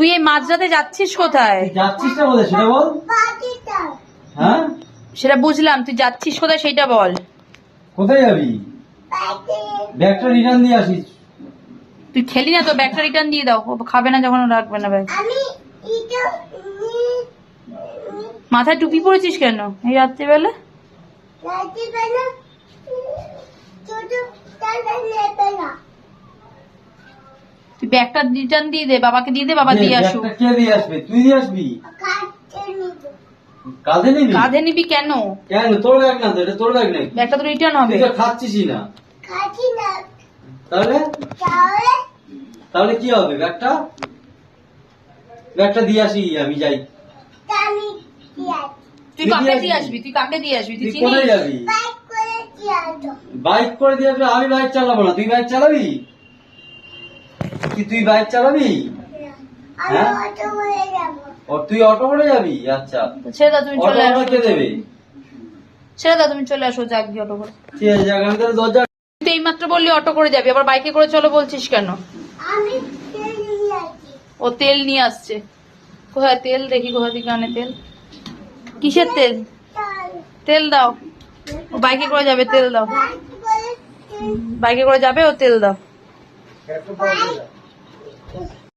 তুই এই মাঝরাতে যাচ্ছিস কোথায়? যাচ্ছিস না বলে সেটা বল। হ্যাঁ? সেটা বুঝলাম তুই যাচ্ছিস কোথায় সেইটা বল। কোথায় যাবি? ব্যাগটা রিটার্ন দিয়ে আসিস। তুই খেলি না তো ব্যাগটা রিটার্ন দিয়ে দাও। খাবে না যখন ও রাখবে না ব্যাগ। মাথায় টুপি পরেছিস কেন এই রাত্রিবেলা? রাতে বেলা ছোট তালা নেবে না তুই ব্যাগটা রিটার্ন দিয়ে দে বাবাকে দিয়ে দে বাবা দিয়ে আসুক। কে দিয়ে আসবে? তুই দিয়ে আসবি? কাটতে নিব। কাঁধে নিবি? কাঁধে নিবি কেন? কেন? তোর ব্যাগ না এটা তোর ব্যাগ নাকি? ব্যাগটা তো রিটার্ন হবে। তুই তো খাচ্ছিসই না। খাচ্ছি না তাহলে? তাহলে? কি হবে ব্যাগটা? ব্যাগটা দিয়ে আসি আমি যাই। তুই কাকে দিয়ে আসবি? তুই কাকে দিয়ে আসবি? তুই তুই কোথায় যাবি? বাইক করে দিয়ে আসবে আমি বাইক চালাবো না। তুই বাইক চালাবি? কি তুই বাইক চালাবি? হ্যাঁ? অটো করে যাব। ও তুই অটো করে যাবি? আচ্ছা। ছেড়ে দাও তুমি চলে আসো। কে দেবে। ছেড়ে দাও তুমি চলে আসো যাক অটো করে। ঠিক আছে যাক, আমি তাহলে দরজা তুই এইমাত্র বললি অটো করে যাবি আবার বাইকে করে চলো বলছিস কেন? আমি ও তেল নিয়ে আসছে। কোথায় তেল? দেখি কোথা থেকে আনে তেল। কিসের তেল? তেল? দাও। ও বাইকে করে যাবে তেল দাও। বাইকে করে যাবে ও তেল দাও। Uf.